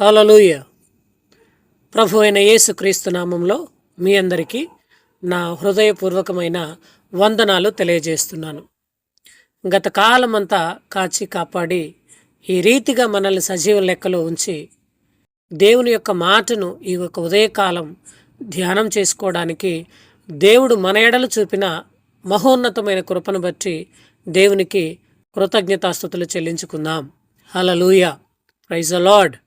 హల్లెలూయ. ప్రభు అయిన యేసుక్రీస్తు నామంలో మీ అందరికీ నా హృదయపూర్వకమైన వందనాలు తెలియజేస్తున్నాను. గత కాలమంతా కాచి కాపాడి ఈ రీతిగా మనల్ని సజీవ లెక్కలో ఉంచి దేవుని యొక్క మాటను ఈ యొక్క ఉదయకాలం ధ్యానం చేసుకోవడానికి దేవుడు మన ఎడలు చూపిన మహోన్నతమైన కృపను బట్టి దేవునికి కృతజ్ఞతాస్థుతులు చెల్లించుకుందాం. హలలుయ ప్రైజ్ లార్డ్.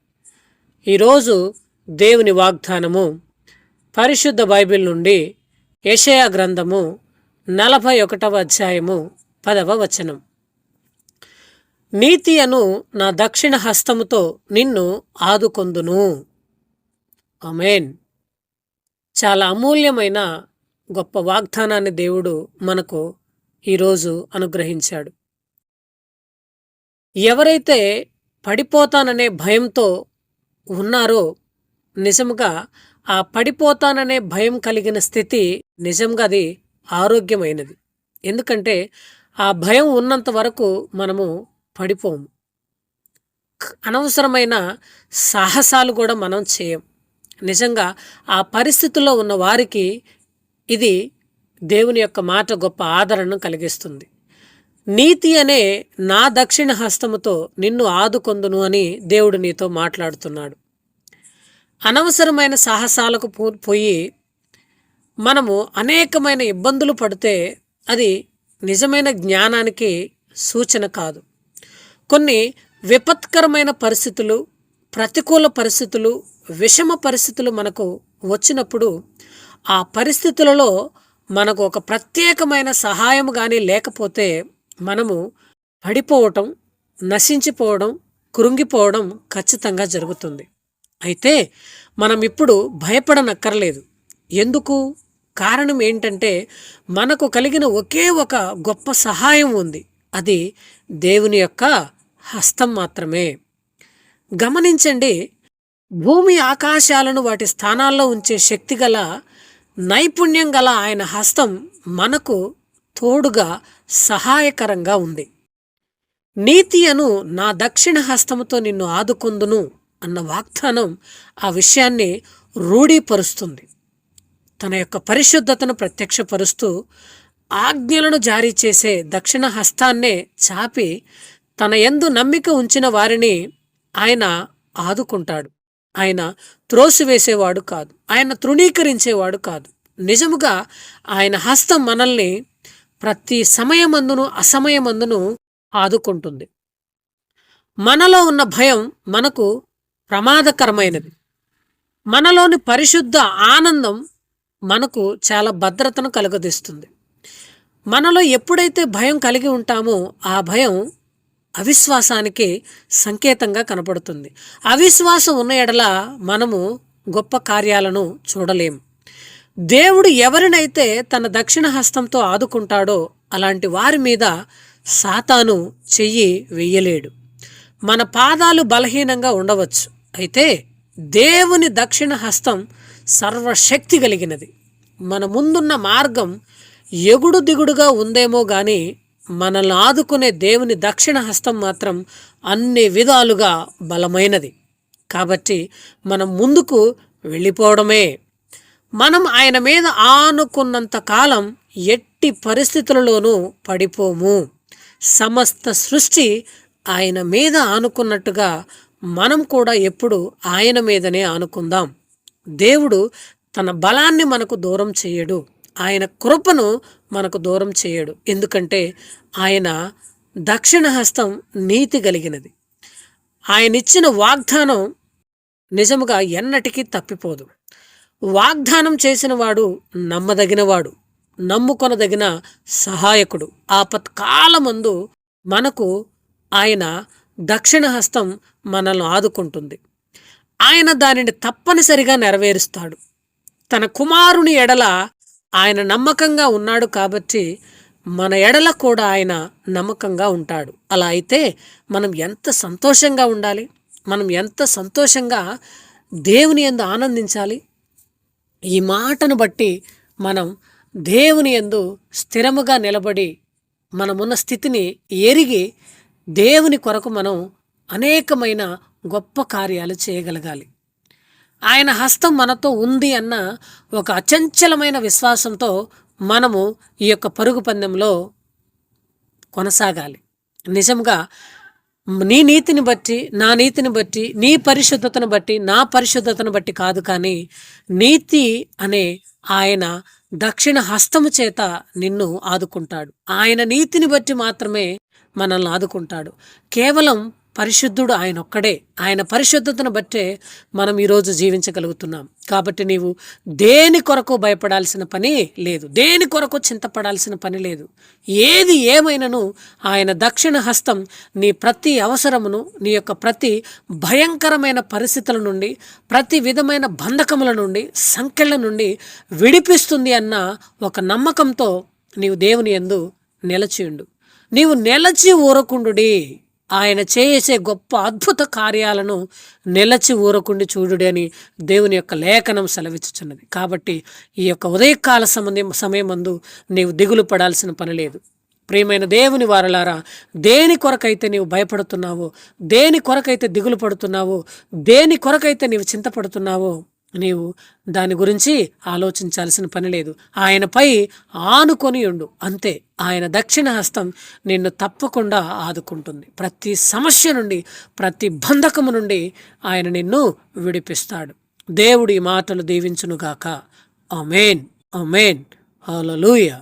ఈరోజు దేవుని వాగ్దానము పరిశుద్ధ బైబిల్ నుండి యషయా గ్రంథము నలభై ఒకటవ అధ్యాయము పదవ వచనం. నీతి అను నా దక్షిణ హస్తముతో నిన్ను ఆదుకొందును. అమేన్ చాలా అమూల్యమైన గొప్ప వాగ్దానాన్ని దేవుడు మనకు ఈరోజు అనుగ్రహించాడు. ఎవరైతే పడిపోతాననే భయంతో ఉన్నారో నిజంగా ఆ పడిపోతాననే భయం కలిగిన స్థితి నిజంగా అది ఆరోగ్యమైనది. ఎందుకంటే ఆ భయం ఉన్నంత వరకు మనము పడిపోము. అనవసరమైన సాహసాలు కూడా మనం చేయం. నిజంగా ఆ పరిస్థితుల్లో ఉన్న వారికి ఇది దేవుని యొక్క మాట గొప్ప ఆదరణను కలిగిస్తుంది. నీతి అనే నా దక్షిణ హస్తముతో నిన్ను ఆదుకొందును అని దేవుడు నీతో మాట్లాడుతున్నాడు. అనవసరమైన సాహసాలకు పో- పోయి మనము అనేకమైన ఇబ్బందులు పడితే అది నిజమైన జ్ఞానానికి సూచన కాదు. కొన్ని విపత్కరమైన పరిస్థితులు ప్రతికూల పరిస్థితులు విషమ పరిస్థితులు మనకు వచ్చినప్పుడు ఆ పరిస్థితులలో మనకు ఒక ప్రత్యేకమైన సహాయం కానీ లేకపోతే మనము పడిపోవటం నశించిపోవడం కృంగిపోవడం ఖచ్చితంగా జరుగుతుంది. అయితే మనం ఇప్పుడు భయపడనక్కర్లేదు. ఎందుకు? కారణం ఏంటంటే మనకు కలిగిన ఒకే ఒక గొప్ప సహాయం ఉంది. అది దేవుని యొక్క హస్తం మాత్రమే. గమనించండి భూమి ఆకాశాలను వాటి స్థానాల్లో ఉంచే శక్తి గల నైపుణ్యం గల ఆయన హస్తం మనకు తోడుగా సహాయకరంగా ఉంది. నీతి అను నా దక్షిణ హస్తముతో నిన్ను ఆదుకొందును. అన్న వాగ్దానం ఆ విషయాన్ని రూఢీపరుస్తుంది. తన యొక్క పరిశుద్ధతను ప్రత్యక్షపరుస్తూ ఆజ్ఞలను జారీ చేసే దక్షిణ హస్తాన్నే చాపి తన ఎందు నమ్మిక ఉంచిన వారిని ఆయన ఆదుకుంటాడు. ఆయన త్రోసివేసేవాడు కాదు. ఆయన తృణీకరించేవాడు కాదు. నిజముగా ఆయన హస్తం మనల్ని ప్రతి సమయమందును అసమయమందును ఆదుకుంటుంది. మనలో ఉన్న భయం మనకు ప్రమాదకరమైనది. మనలోని పరిశుద్ధ ఆనందం మనకు చాలా భద్రతను కలుగదిస్తుంది మనలో ఎప్పుడైతే భయం కలిగి ఉంటామో ఆ భయం అవిశ్వాసానికి సంకేతంగా కనపడుతుంది. అవిశ్వాసం ఉన్న ఎడల మనము గొప్ప కార్యాలను చూడలేము దేవుడు ఎవరినైతే తన దక్షిణ హస్తంతో ఆదుకుంటాడో అలాంటి వారి మీద సాతాను చెయ్యి వెయ్యలేడు మన పాదాలు బలహీనంగా ఉండవచ్చు. అయితే దేవుని దక్షిణ హస్తం సర్వశక్తి కలిగినది. మన ముందున్న మార్గం ఎగుడు దిగుడుగా ఉందేమో కానీ మనల్ని ఆదుకునే దేవుని దక్షిణ హస్తం మాత్రం అన్ని విధాలుగా బలమైనది. కాబట్టి మనం ముందుకు వెళ్ళిపోవడమే. మనం ఆయన మీద ఆనుకున్నంత కాలం ఎట్టి పరిస్థితులలోనూ పడిపోము. సమస్త సృష్టి ఆయన మీద ఆనుకున్నట్టుగా మనం కూడా ఎప్పుడు ఆయన మీదనే ఆనుకుందాం. దేవుడు తన బలాన్ని మనకు దూరం చేయడు. ఆయన కృపను మనకు దూరం చేయడు. ఎందుకంటే ఆయన దక్షిణ హస్తం నీతి కలిగినది. ఆయన ఇచ్చిన వాగ్దానం నిజముగా ఎన్నటికీ తప్పిపోదు. వాగ్దానం చేసిన వాడు నమ్మదగినవాడు నమ్ముకొనదగిన సహాయకుడు. ఆపత్కాలమందు మనకు ఆయన దక్షిణ హస్తం మనల్ని ఆదుకుంటుంది. ఆయన దానిని తప్పనిసరిగా నెరవేరుస్తాడు. తన కుమారుని ఎడల ఆయన నమ్మకంగా ఉన్నాడు కాబట్టి మన ఎడల కూడా ఆయన నమ్మకంగా ఉంటాడు. అలా అయితే మనం ఎంత సంతోషంగా ఉండాలి? మనం ఎంత సంతోషంగా దేవుని ఎందు ఆనందించాలి? ఈ మాటను బట్టి మనం దేవుని యందు స్థిరముగా నిలబడి మనమున్న స్థితిని ఎరిగి దేవుని కొరకు మనం అనేకమైన గొప్ప కార్యాలు చేయగలగాలి. ఆయన హస్తం మనతో ఉంది అన్న ఒక అచంచలమైన విశ్వాసంతో మనము ఈ యొక్క పరుగు పందెంలో కొనసాగాలి. నిజంగా నీ నీతిని బట్టి నా నీతిని బట్టి నీ పరిశుద్ధతను బట్టి నా పరిశుద్ధతను బట్టి కాదు కానీ నీతి అనే ఆయన దక్షిణ హస్తము చేత నిన్ను ఆదుకుంటాడు. ఆయన నీతిని బట్టి మాత్రమే మనల్ని ఆదుకుంటాడు. కేవలం పరిశుద్ధుడు ఆయన ఒక్కడే ఆయన పరిశుద్ధతను బట్టే మనం ఈరోజు జీవించగలుగుతున్నాం. కాబట్టి నీవు దేని కొరకు భయపడాల్సిన పని లేదు. దేని కొరకు చింతపడాల్సిన పని లేదు. ఏది ఏమైనను ఆయన దక్షిణ హస్తం నీ ప్రతి అవసరమును నీ యొక్క ప్రతి భయంకరమైన పరిస్థితుల నుండి ప్రతి విధమైన బంధకముల నుండి సంఖ్యల నుండి విడిపిస్తుంది అన్న ఒక నమ్మకంతో నీవు దేవుని ఎందు నిలచియుండు. నీవు నిలచి ఊరకుండుడి. ఆయన చేసే గొప్ప అద్భుత కార్యాలను నిలచి ఊరకుండి చూడుడి అని దేవుని యొక్క లేఖనం సెలవిచ్చుచున్నది. కాబట్టి ఈ యొక్క ఉదయకాల సంబంధి సమయమందు నీవు దిగులు పడాల్సిన పని లేదు. ప్రియమైన దేవుని వారలారా దేని కొరకైతే నీవు భయపడుతున్నావో దేని కొరకైతే దిగులు పడుతున్నావో దేని కొరకైతే నీవు చింతపడుతున్నావో నీవు దాని గురించి ఆలోచించాల్సిన పని లేదు. ఆయనపై ఆనుకొని ఉండు. అంతే. ఆయన దక్షిణ హస్తం నిన్ను తప్పకుండా ఆదుకుంటుంది. ప్రతి సమస్య నుండి ప్రతి బంధకము నుండి ఆయన నిన్ను విడిపిస్తాడు. దేవుడి మాటలు దీవించునుగాక. అమేన్ అమేన్ హలలుయా